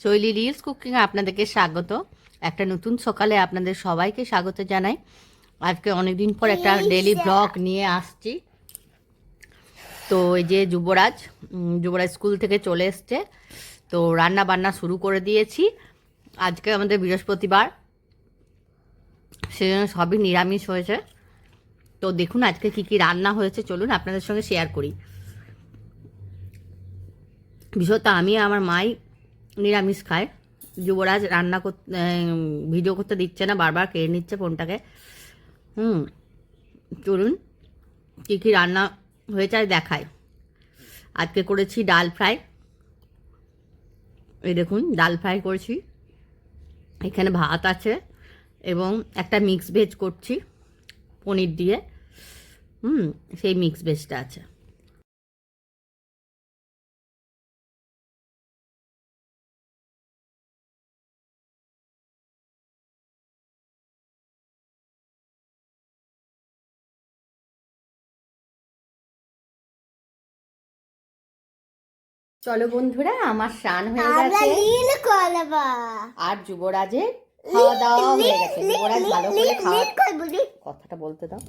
শৈলী রিলস কুকিংয়ে আপনাদেরকে স্বাগত। একটা নতুন সকালে আপনাদের সবাইকে স্বাগত জানাই। আজকে অনেকদিন পর একটা ডেলি ব্লগ নিয়ে আসছি। তো এই যে যুবরাজ যুবরাজ স্কুল থেকে চলে এসছে। তো রান্না বান্না শুরু করে দিয়েছি। আজকে আমাদের বৃহস্পতিবার সেজন্য সবই নিরামিষ হয়েছে। তো দেখুন আজকে কি কি রান্না হয়েছে চলুন আপনাদের সঙ্গে শেয়ার করি। বিশেষত আমি আমার মাই নিরামিষ খায়। যুবরাজ রান্না করতে ভিডিও করতে দিচ্ছে না, বারবার কেড়ে নিচ্ছে ফোনটাকে। হুম, চলুন, কী কী রান্না হয়েছে আর দেখায় আজকে করেছি ডাল ফ্রাই। এই দেখুন, ডাল ফ্রাই করেছি। এখানে ভাত আছে এবং একটা মিক্স ভেজ করছি, পনির দিয়ে। হুম, সেই মিক্স ভেজটা আছে। চলো বন্ধুরা আমার স্নান হয়ে গেছে। আর যুবরাজের খাওয়া দাওয়া হয়ে গেছে। যুবরাজ ভালো করে খাওয়া কথাটা বলতে দাও।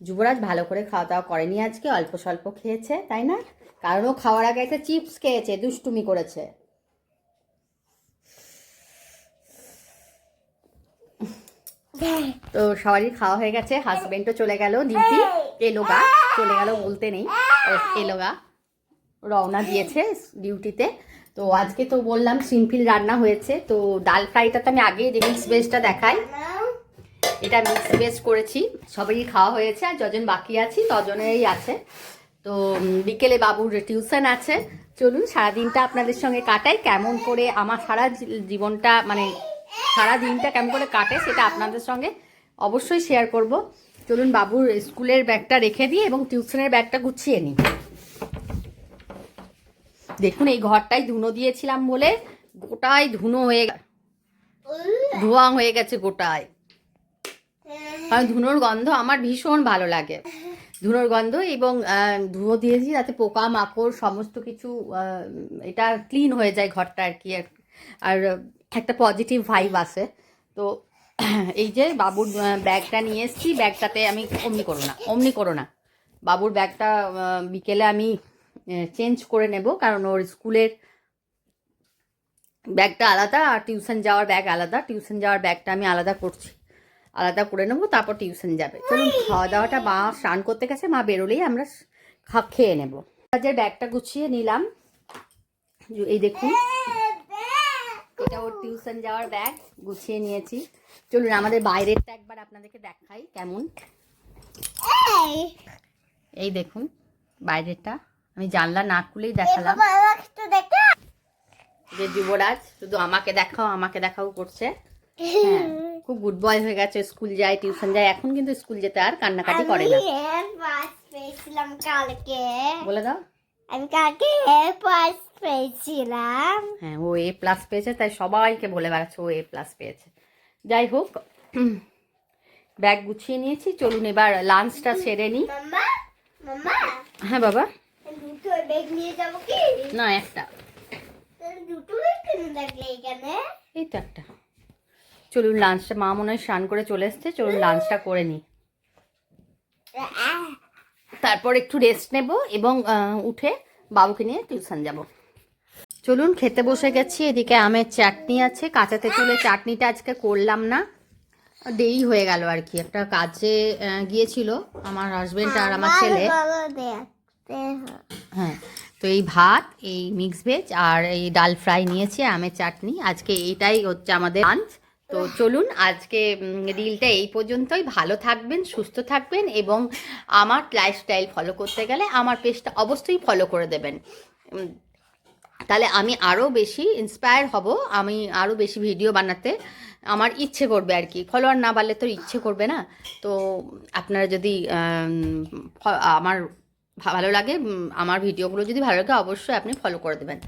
যুবরাজ ভালো করে খাওয়া দাওয়া করেনি আজকে অল্প স্বল্প খেয়েছে তাই না? কারণ ও খাওয়ার আগে একটা চিপস খেয়েছে দুষ্টুমি করেছে। তো সবারই খাওয়া হয়ে গেছে হাজবেন্ডও চলে গেল ডিউটি এলো গা চলে গেল বলতে নেই। ও এলো গা। রওনা দিয়েছে ডিউটিতে। তো আজকে তো বললাম সিম্পল রান্না হয়েছে। তো ডাল ফ্রাইটা তো আমি আগেই মিক্স ভেজটা দেখাই। এটা মিক্স ভেজ করেছি। সবারই খাওয়া হয়েছে আর যজন বাকি আছি, তজনেরই আছে। তো বিকেলে বাবুর টিউশন আছে। চলুন, সারাদিনটা আপনাদের সঙ্গে কাটাই। কেমন করে আমার সারা জীবনটা মানে সারা দিনটা কেমন করে কাটে সেটা আপনাদের সঙ্গে অবশ্যই শেয়ার করব। চলুন, বাবুর স্কুলের ব্যাগটা রেখে দিই এবং টিউশনের ব্যাগটা গুছিয়ে নিই। দেখুন, এই ঘরটাই ধুনো দিয়েছিলাম বলে গোটাই ধুনো হয়ে ধোঁয়া হয়ে গেছে গোটায়। কারণ ধুনোর গন্ধ আমার ভীষণ ভালো লাগে। ধুনোর গন্ধ এবং ধুয়ো দিয়েছি যাতে পোকা, মাকড় সমস্ত কিছু এটা ক্লিন হয়ে যায় ঘরটা আর কি। আর- আর একটা পজিটিভ ভাইব আসে তো এই যে বাবুর ব্যাগটা নিয়ে এসেছি, ব্যাগটাতে আমি অমনি করো না, অমনি করো না। বাবুর ব্যাগটা বিকেলে আমি চেঞ্জ করে নেব। কারণ ওর স্কুলের ব্যাগটা আলাদা আর টিউশন যাওয়ার ব্যাগ আলাদা। টিউশন যাওয়ার ব্যাগটা আমি আলাদা করছি। আলাদা করে নেব তারপর টিউশন যাবে। চলুন খাওয়া দাওয়াটা মা স্নান করতে গেছে মা বেরোলেই আমরা খা- খেয়ে নেব। কাজের ব্যাগটা গুছিয়ে নিলাম। এই দেখুন এটা ওর টিউশন যাওয়ার ব্যাগ গুছিয়ে নিয়েছি। চলুন আমাদের বাইরেরটা একবার আপনাদেরকে দেখাই কেমন। এই দেখুন বাইরেরটা। আমি জানলা না খুলেই দেখালাম। যে যুবরাজ শুধু আমাকে দেখাও আমাকে দেখাও করছে। হ্যাঁ খুব গুড বয় হয়ে গেছে স্কুল যায় টিউশন যায় এখন কিন্তু স্কুল যেতে আর কান্নাকাটি করে না। পেয়েছিলাম কালকে। বলে দাও। আমি কালকে এর পাস পেয়েছিলাম। হ্যাঁ ও এ প্লাস পেয়েছে তাই সবাইকে বলে বেড়াচ্ছে ও এ প্লাস পেয়েছে। যাই হোক ব্যাগ গুছিয়ে নিয়েছি চলুন এবার লাঞ্চটা সেরে নিই হ্যাঁ বাবা। ব্যাগ নিয়ে যাব কি? না একটা। দুটো ব্যাগ কেন লাগলে এখানে? এই তো একটা। চলুন লাঞ্চটা মা মনে হয় স্নান করে চলে এসছে চলুন লাঞ্চটা করে নিই তারপর একটু রেস্ট নেব এবং উঠে বাবুকে নিয়ে টিউশন যাব। চলুন খেতে বসে গেছি এদিকে আমের চাটনি আছে কাঁচা তেঁতুলের চাটনিটা আজকে করলাম না। দেরি হয়ে গেল আর কি একটা কাজে গিয়েছিল আমার হাজবেন্ড আর আমার ছেলে। হয়। তো এই ভাত, এই মিক্স ভেজ আর এই ডাল ফ্রাই নিয়েছি, আমের চাটনি। আজকে এইটাই হচ্ছে আমাদের লাঞ্চ তো চলুন, আজকে রিলটা এই পর্যন্তই। ভালো থাকবেন, সুস্থ থাকবেন এবং আমার লাইফস্টাইল ফলো করতে গেলে আমার পেজটা অবশ্যই ফলো করে দেবেন। তাহলে আমি আরও বেশি ইন্সপায়ার হব, আমি আরও বেশি ভিডিও বানাতে। আমার ইচ্ছে করবে আর কি। ফলোয়ার না বাড়লে তো ইচ্ছে করবে না। তো আপনারা যদি আমার ভালো লাগে আমার ভিডিওগুলো যদি ভালো লাগে অবশ্যই আপনি ফলো করে দেবেন।